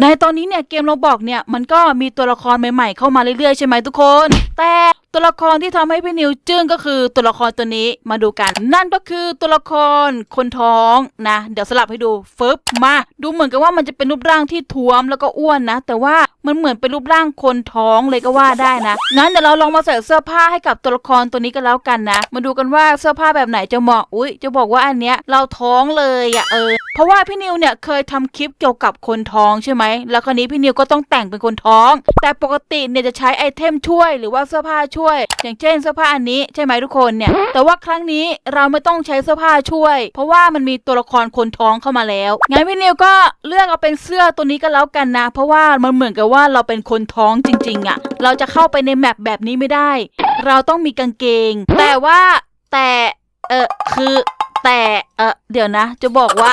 ในตอนนี้เนี่ยเกมเราบอกเนี่ยมันก็มีตัวละครใหม่ๆ เข้ามาเรื่อยๆ ใช่ไหมทุกคน แต่ ตัวละครที่ทำให้พี่นิวจึ้งก็คือตัวละครตัวนี้มาดูกัน นั่นก็คือตัวละครคนท้องนะ เดี๋ยวสลับให้ดูฟึบมาดูเหมือนกับว่ามันจะเป็นรูปร่างที่ท้วมแล้วก็อ้วนนะ แต่ว่ามันเหมือนเป็นรูปร่างคนท้องเลยก็ว่าได้นะงั้นเดี๋ยวเราลองมาใส่เสื้อผ้าให้กับตัวละครตัวนี้กันแล้วกันนะ มาดูกันว่าเสื้อผ้าแบบไหนจะเหมาะอุ้ยจะบอกว่าอันเนี้ยเราท้องเลยอะเออเพราะว่าพี่นิวเนี่ยเคยทำคลิปเกี่ยวกับคนท้องใช่ไหมแล้วคราวนี้พี่นิวก็ต้องแต่งเป็นคนท้อง แต่ปกติเนี่ยจะใช้ไอเทมช่วยหรือว่าเสื้อผ้าช่วยอย่างเช่นเสื้อผ้าอันนี้ใช่ไหมทุกคนเนี่ย แต่ว่าครั้งนี้เราไม่ต้องใช้เสื้อผ้าช่วย เพราะว่ามันมีตัวละครคนท้องเข้ามาแล้ว งั้นพี่นิวก็เลือกเอาเป็นเสื้อตัวนี้ก็แล้วกันนะ เพราะว่ามันเหมือนกับว่าเราเป็นคนท้องจริง ๆอะ่ะ เราจะเข้าไปในแมปแบบนี้ไม่ได้ เราต้องมีกางเกง แต่ว่าแต่เออคือแต่เออเดี๋ยวนะ จะบอกว่า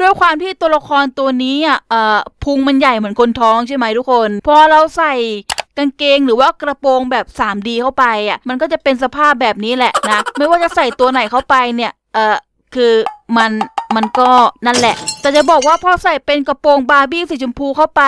ด้วยความที่ตัวละครตัวนี้อะเอ่อพุงมันใหญ่เหมือนคนท้องใช่ไหมทุกคน พอเราใส่ กางเกงหรือว่ากระโปรงแบบ 3D เข้าไปอะมันก็จะเป็นสภาพแบบนี้แหละนะ ไม่ว่าจะใส่ตัวไหนเข้าไปเนี่ยเออคือมันมันก็นั่นแหละ แต่จะบอกว่าพอใส่เป็นกระโปรงบาร์บี้สีชมพูเข้าไป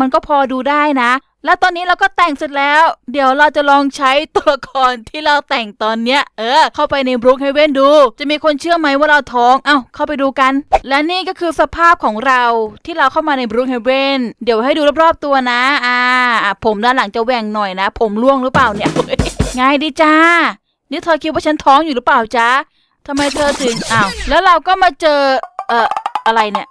มันก็พอดูได้นะ แล้วตอนนี้เราก็แต่งเสร็จแล้ว เดี๋ยวเราจะลองใช้ตัวละครที่เราแต่งตอนเนี้ย เออ เข้าไปในบรูคเฮเวนดู จะมีคนเชื่อไหมว่าเราท้อง เอ้า เข้าไปดูกัน และนี่ก็คือสภาพของเราที่เราเข้ามาในบรูคเฮเวนเดี๋ยวให้ดูรอบๆตัวนะ อ่า ผมด้านหลังจะแหว่งหน่อยนะ ผมร่วงหรือเปล่าเนี่ยง่ายดีจ้า นี่เธอคิดว่าฉันท้องอยู่หรือเปล่าจ๊ะทำไมเธอถึงอ้าวแล้วเราก็มาเจอ เอ่อ อะไรเนี่ย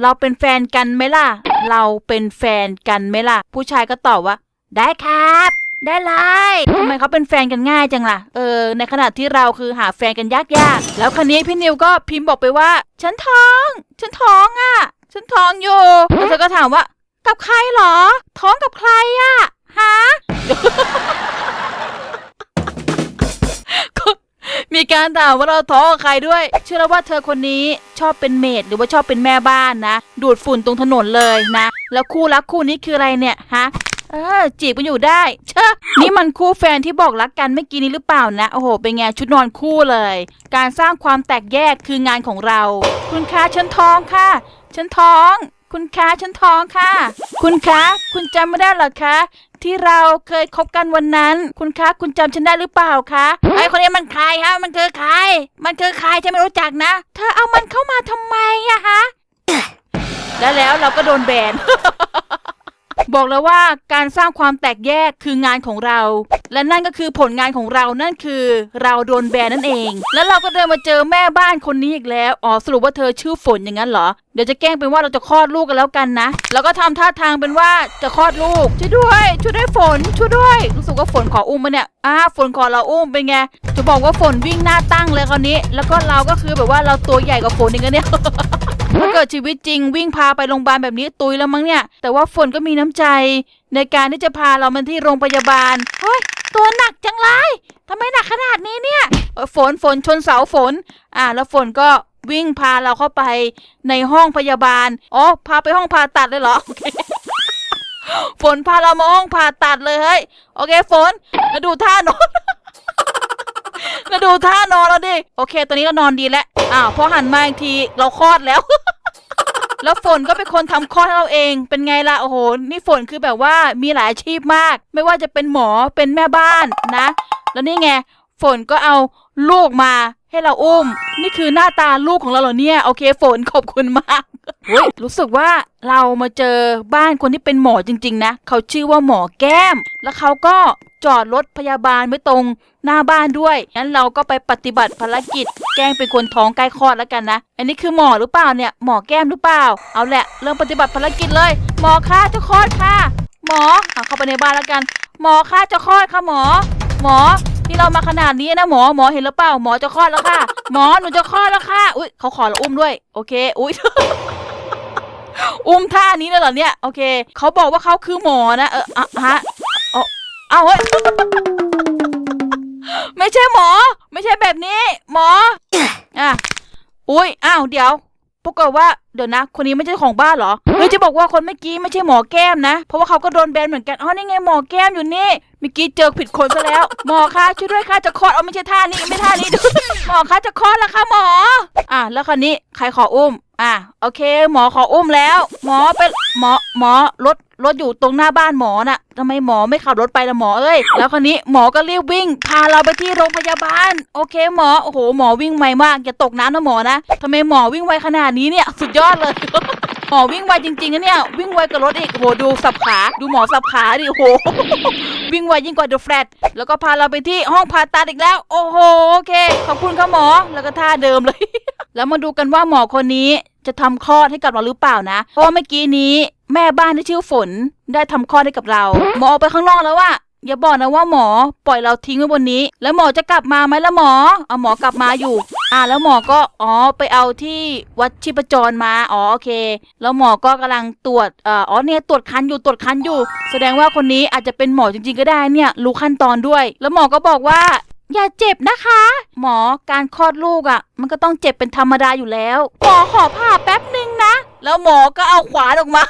เราเป็นแฟนกันไหมล่ะ เราเป็นแฟนกันไหมล่ะ ผู้ชายก็ตอบว่า ได้ครับ ได้เลยทำไมเขาเป็นแฟนกันง่ายจังล่ะ เออ ในขณะที่เราคือหาแฟนกันยากๆ แล้วคันนี้พี่นิวก็พิมพ์บอกไปว่า ฉันท้อง ฉันท้องอะ ฉันท้องอยู่แล้วเธอก็ถามว่า กับใครเหรอ ท้องกับใครอะ ฮะ มีการถามว่าเราท้องกับใครด้วย เชื่อแล้วว่าเธอคนนี้ชอบเป็นเมดหรือว่าชอบเป็นแม่บ้านนะ ดูดฝุ่นตรงถนนเลยนะ แล้วคู่รักคู่นี้คืออะไรเนี่ยฮะเออจีบกันอยู่ได้ เชอะนี่มันคู่แฟนที่บอกรักกันเมื่อกี้นี้หรือเปล่านะ โอ้โห เป็นไงชุดนอนคู่เลย การสร้างความแตกแยกคืองานของเรา คุณคะฉันท้องค่ะ ฉันท้อง คุณคะฉันท้องค่ะ คุณคะ คุณจำไม่ได้เหรอคะ ที่เราเคยคบกันวันนั้น คุณคะ คุณจำฉันได้หรือเปล่าคะไอ้คนนี้มันใครฮะ มันคือใคร มันคือใครฉันไม่รู้จักนะ เธอเอามันเข้ามาทำไมอะฮะ แล้วแล้วเราก็โดนแบน บอกแล้วว่าการสร้างความแตกแยกคืองานของเรา และนั่นก็คือผลงานของเรานั่นคือ เราโดนแบนนั่นเอง แล้วเราก็เดินมาเจอแม่บ้านคนนี้อีกแล้วอ๋อสรุปว่าเธอชื่อฝนอย่างนั้นเหรอเดี๋ยวจะแกล้งเป็นว่าเราจะคลอดลูกกันแล้วกันนะ แล้วก็ทำท่าทางเป็นว่าจะคลอดลูกช่วยด้วยช่วยด้วยฝนช่วยด้วยรู้สึกว่าฝนขออุ้มมาเนี่ยอ่าฝนขอเราอุ้มเป็นไงจะบอกว่าฝนวิ่งหน้าตั้งเลยคราวนี้ แล้วก็เราก็คือแบบว่าเราตัวใหญ่กว่าฝนอีกนะเนี่ย ถ้าเกิดชีวิตจริงวิ่งพาไปโรงพยาบาลแบบนี้ตุยแล้วมั้งเนี่ย แต่ว่าฝนก็มีน้ำใจ ในการที่จะพาเรามาที่โรงพยาบาลเฮ้ยตัวหนักจังเลยทำไมหนักขนาดนี้เนี่ยฝนฝนชนเสาฝน อ่า แล้วฝนก็วิ่งพาเราเข้าไปในห้องพยาบาลอ๋อพาไปห้องผ่าตัดเลยเหรอโอเคฝนพาเรามาห้องผ่าตัดเลยเฮ้ยโอเคฝนแล้วดูท่านอน แล้วดูท่านอนเราดิ โอเค ตอนนี้เรานอนดีแล้ว อ้าว พอหันมาอีกทีเราคลอดแล้ว แล้วฝนก็เป็นคนทำคลอดให้เราเอง เป็นไงล่ะ โอ้โห นี่ฝนคือแบบว่ามีหลายอาชีพมาก ไม่ว่าจะเป็นหมอ เป็นแม่บ้านนะ แล้วนี่ไง ฝนก็เอาลูกมาให้เราอุ้ม นี่คือหน้าตาลูกของเราเหรอเนี่ย โอเค ฝนขอบคุณมาก รู้สึกว่าเรามาเจอบ้านคนที่เป็นหมอจริง ๆ นะ เขาชื่อว่าหมอแก้ม แล้วเขาก็จอดรถพยาบาลไว้ตรงหน้าบ้านด้วย งั้นเราก็ไปปฏิบัติภารกิจ แกล้งเป็นคนท้องใกล้คลอดแล้วกันนะ อันนี้คือหมอหรือเปล่าเนี่ย หมอแก้มหรือเปล่า เอาแหละ เริ่มปฏิบัติภารกิจเลย หมอคะจะคลอดค่ะ หมอเอาเข้าไปในบ้านแล้วกัน หมอคะจะคลอดค่ะหมอ หมอ ที่เรามาขนาดนี้นะหมอหมอเห็นหรือเปล่าหมอจะคลอดแล้วค่ะ หมอหนูจะคลอดแล้วค่ะอุ้ยเขาขอเราอุ้มด้วย โอเค อุ้ยอุ้มท่านี้เลยเหรอเนี่ยโอเคเขาบอกว่าเขาคือหมอนะเอออะฮะเอาเอาเฮ้ยไม่ใช่หมอ ไม่ใช่แบบนี้ หมออะอุ้ยอ้าวเดี๋ยว ปรากฏว่าเดี๋ยวนะ คนนี้ไม่ใช่ของบ้านเหรอเฮ้ยจะบอกว่าคนเมื่อกี้ไม่ใช่หมอแก้มนะ เพราะว่าเขาก็โดนแบนเหมือนกันอ๋อนี่ไงหมอแก้มอยู่นี่เมื่อกี้เจอผิดคนซะแล้ว หมอคะช่วยด้วยค่ะจะคลอดเอาไม่ใช่ท่านี้ไม่ท่านี้หมอคะจะคลอดแล้วค่ะหมอ อะแล้วคราวนี้ใครขออุ้ม อะโอเค หมอขออุ้มแล้ว หมอเป็นหมอหมอรถ รถอยู่ตรงหน้าบ้านหมอน่ะทำไมหมอไม่ขับรถไปละหมอเอ้ยแล้วคราวนี้หมอก็รีบวิ่ง พาเราไปที่โรงพยาบาล โอเคหมอโอ้โหหมอวิ่งไวมากอย่าตกน้ำนะหมอนะทำไมหมอวิ่งไวขนาดนี้เนี่ยสุดยอดเลยหมอวิ่งไวจริงๆนะเนี่ยวิ่งไวกว่ารถอีกโหดูสับขาดูหมอสับขาดิโอ้โหวิ่งไวยิ่งกว่าเดอะแฟลตแล้วก็พาเราไปที่ห้องผ่าตัดอีกแล้ว โอ้โหโอเค ขอบคุณค่ะหมอแล้วก็ท่าเดิมเลย แล้วมาดูกันว่าหมอคนนี้จะทำคลอดให้กับเราหรือเปล่านะ เพราะว่าเมื่อกี้นี้ แม่บ้านที่ชื่อฝนได้ทำคลอดให้กับเรา หมอออกไปข้างนอกแล้วว่าอย่าบอกนะว่าหมอปล่อยเราทิ้งไว้บนนี้ แล้วหมอจะกลับมาไหมล่ะหมอเอาหมอกลับมาอยู่ อ่าแล้วหมอก็อ๋อไปเอาที่วัดชีพจรมาอ๋อโอเค แล้วหมอก็กำลังตรวจเอ่ออ๋อเนี่ยตรวจคันอยู่ตรวจคันอยู่ แสดงว่าคนนี้อาจจะเป็นหมอจริง ๆ ก็ได้เนี่ยรู้ขั้นตอนด้วย แล้วหมอก็บอกว่าอย่าเจ็บนะคะ หมอการคลอดลูกอะ่ะ มันก็ต้องเจ็บเป็นธรรมดาอยู่แล้วหมอขอผ่าแป๊บหนึ่ง แล้วหมอก็เอาขวานออกมา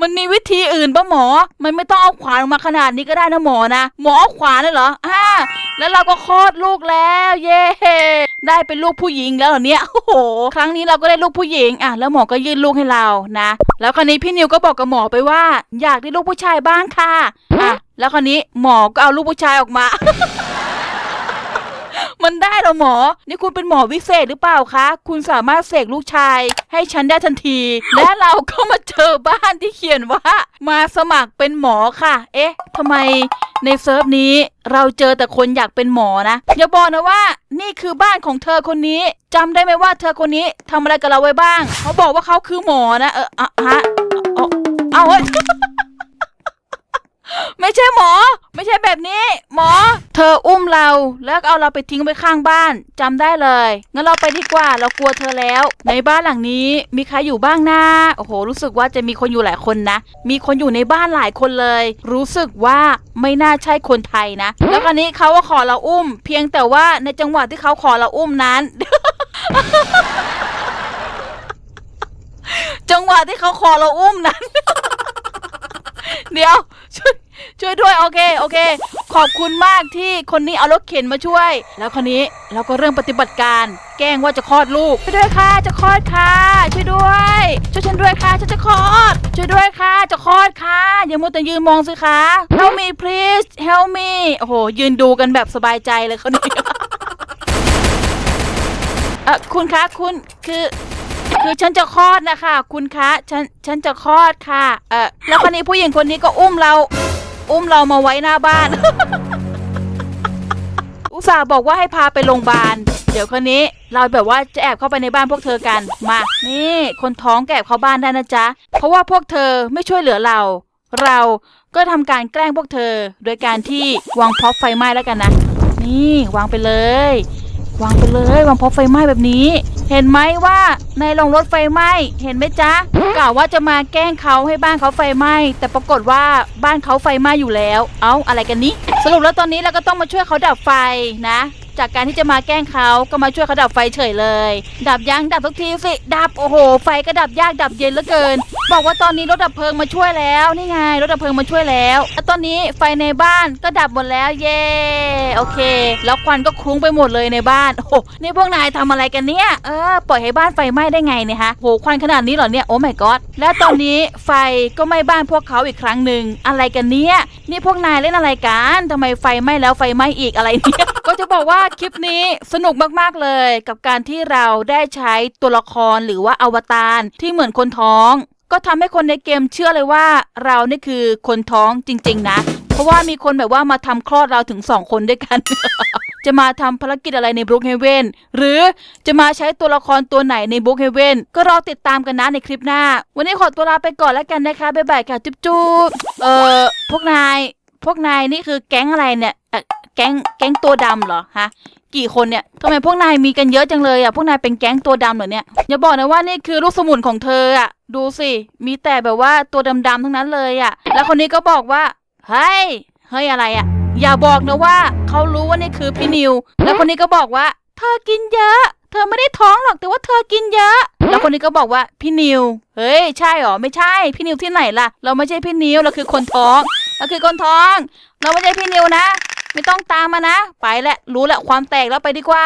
มันมีวิธีอื่นปะหมอ มันไม่ต้องเอาขวานออกมาขนาดนี้ก็ได้นะหมอนะ หมอเอาขวานเลยเหรออ่าแล้วเราก็คลอดลูกแล้วเย้ได้เป็นลูกผู้หญิงแล้วเหรอเนี่ยโอ้โห ครั้งนี้เราก็ได้ลูกผู้หญิงอะแล้วหมอก็ยื่นลูกให้เรานะ แล้วคราวนี้พี่นิวก็บอกกับหมอไปว่า อยากได้ลูกผู้ชายบ้างค่ะอะแล้วคราวนี้หมอก็เอาลูกผู้ชายออกมา มันได้เหรอหมอ นี่คุณเป็นหมอวิเศษหรือเปล่าคะ คุณสามารถเสกลูกชาย ให้ฉันได้ทันที และเราก็มาเจอบ้านที่เขียนว่า มาสมัครเป็นหมอค่ะ เอ๊ะทำไมในเซิร์ฟนี้เราเจอแต่คนอยากเป็นหมอนะ อย่าบอกนะว่า นี่คือบ้านของเธอคนนี้จำได้ไหมว่าเธอคนนี้ทำอะไรกับเราไว้บ้าง เขาบอกว่าเขาคือหมอนะ เอออะฮะเอาเอาเฮ้ย ไม่ใช่หมอ ไม่ใช่แบบนี้ หมอ เธออุ้มเราแล้วเอาเราไปทิ้งไว้ข้างบ้านจำได้เลยงั้นเราไปดีกว่าเรากลัวเธอแล้ว ในบ้านหลังนี้มีใครอยู่บ้างนะโอ้โห รู้สึกว่าจะมีคนอยู่หลายคนนะ มีคนอยู่ในบ้านหลายคนเลย รู้สึกว่าไม่น่าใช่คนไทยนะ แล้วคราวนี้เขาก็ขอเราอุ้ม เพียงแต่ว่าในจังหวะที่เขาขอเราอุ้มนั้น จังหวะที่เขาขอเราอุ้มนั้น เดี๋ยวช่วย ช่วยด้วยโอเคโอเค ขอบคุณมากที่คนนี้เอารถเข็นมาช่วย แล้วคนนี้เราก็เริ่มปฏิบัติการ แกล้งว่าจะคลอดลูกช่วยด้วยค่ะจะคลอดค่ะ ช่วยด้วย ช่วยฉันด้วยค่ะฉันจะคลอด ช่วยด้วยค่ะจะคลอดค่ะอย่ามัวแต่ยืนมองสิคะ help me please help me โอ้โหยืนดูกันแบบสบายใจเลยเขานี่เออคุณคะคุณคือคือฉันจะคลอดนะคะ คุณคะฉันฉันจะคลอดค่ะ เออแล้วคนนี้ผู้หญิงคนนี้ก็อุ้มเรา อุ้มเรามาไว้หน้าบ้าน อุตส่าห์บอกว่าให้พาไปโรงพยาบาล เดี๋ยวคนนี้เราแบบว่าจะแอบเข้าไปในบ้านพวกเธอกัน มา นี่ คนท้องแกแอบเข้าบ้านได้นะจ๊ะ เพราะว่าพวกเธอไม่ช่วยเหลือเรา เราก็ทำการแกล้งพวกเธอ โดยการที่วางพร็อพไฟไหม้แล้วกันนะ นี่วางไปเลย วางไปเลยวางพร็อพไฟไหม้แบบนี้ เห็นไหมว่าในโรงรถไฟไหม้เห็นไหมจ๊ะกล่าวว่าจะมาแกล้งเขาให้บ้านเขาไฟไหม้แต่ปรากฏว่าบ้านเขาไฟไหม้อยู่แล้ว เอ้าอะไรกันนี้ สรุปแล้วตอนนี้เราก็ต้องมาช่วยเขาดับไฟนะ จากการที่จะมาแกล้งเขาก็มาช่วยเขาดับไฟเฉยเลย ดับยังดับทุกทีสิ ดับโอ้โห ไฟก็ดับยากดับเย็นเหลือเกิน บอกว่าตอนนี้รถดับเพลิงมาช่วยแล้วนี่ไงรถดับเพลิงมาช่วยแล้วแล้วตอนนี้ไฟในบ้านก็ดับหมดแล้วเย่โอเค แล้วควันก็คลุ้งไปหมดเลยในบ้านโอ้โหนี่พวกนายทำอะไรกันเนี่ยเออปล่อยให้บ้านไฟไหม้ได้ไงเนี่ยฮะโหควันขนาดนี้เหรอเนี่ยโอ้ my god และตอนนี้ไฟก็ไหม้บ้านพวกเขาอีกครั้งหนึ่งอะไรกันเนี่ยนี่พวกนายเล่นอะไรกันทำไมไฟไหม้แล้วไฟไหม้อีกอะไรเนี่ย จะบอกว่าคลิปนี้สนุกมากๆเลย กับการที่เราได้ใช้ตัวละครหรือว่าอวตารที่เหมือนคนท้อง ก็ทำให้คนในเกมเชื่อเลยว่า เรานี่คือคนท้องจริง ๆ นะ เพราะว่ามีคนแบบว่ามาทำคลอดเราถึงสองคนด้วยกัน จะมาทำภารกิจอะไรในบรูคเฮเวนหรือจะมาใช้ตัวละครตัวไหนในบรูคเฮเวนก็รอติดตามกันนะในคลิปหน้า วันนี้ขอตัวลาไปก่อนแล้วกันนะคะบ๊ายบายค่ะจุ๊บจุ๊บเอ่อพวกนายพวกนายนี่คือแก๊งอะไรเนี่ย แก๊งแก๊งตัวดำเหรอฮะกี่คนเนี่ยทำไมพวกนายมีกันเยอะจังเลยอะพวกนายเป็นแก๊งตัวดำเหรอเนี่ยอย่าบอกนะว่านี่คือลูกสมุนของเธออะดูสิมีแต่แบบว่าตัวดำๆทั้งนั้นเลยอะ แล้วคนนี้ก็บอกว่าเฮ้ยเฮ้ยอะไรอะ อย่าบอกนะว่าเขารู้ว่านี่คือพี่นิว แล้วคนนี้ก็บอกว่า เธอกินเยอะ เธอไม่ได้ท้องหรอกแต่ว่าเธอกินเยอะ แล้วคนนี้ก็บอกว่าพี่นิว เฮ้ยใช่หรอไม่ใช่ พี่นิวที่ไหนล่ะ เราไม่ใช่พี่นิวเราคือคนท้องเราคือคนท้อง เราไม่ใช่พี่นิวนะ ไม่ต้องตามมานะ ไปแหละ รู้แหละความแตกแล้วไปดีกว่า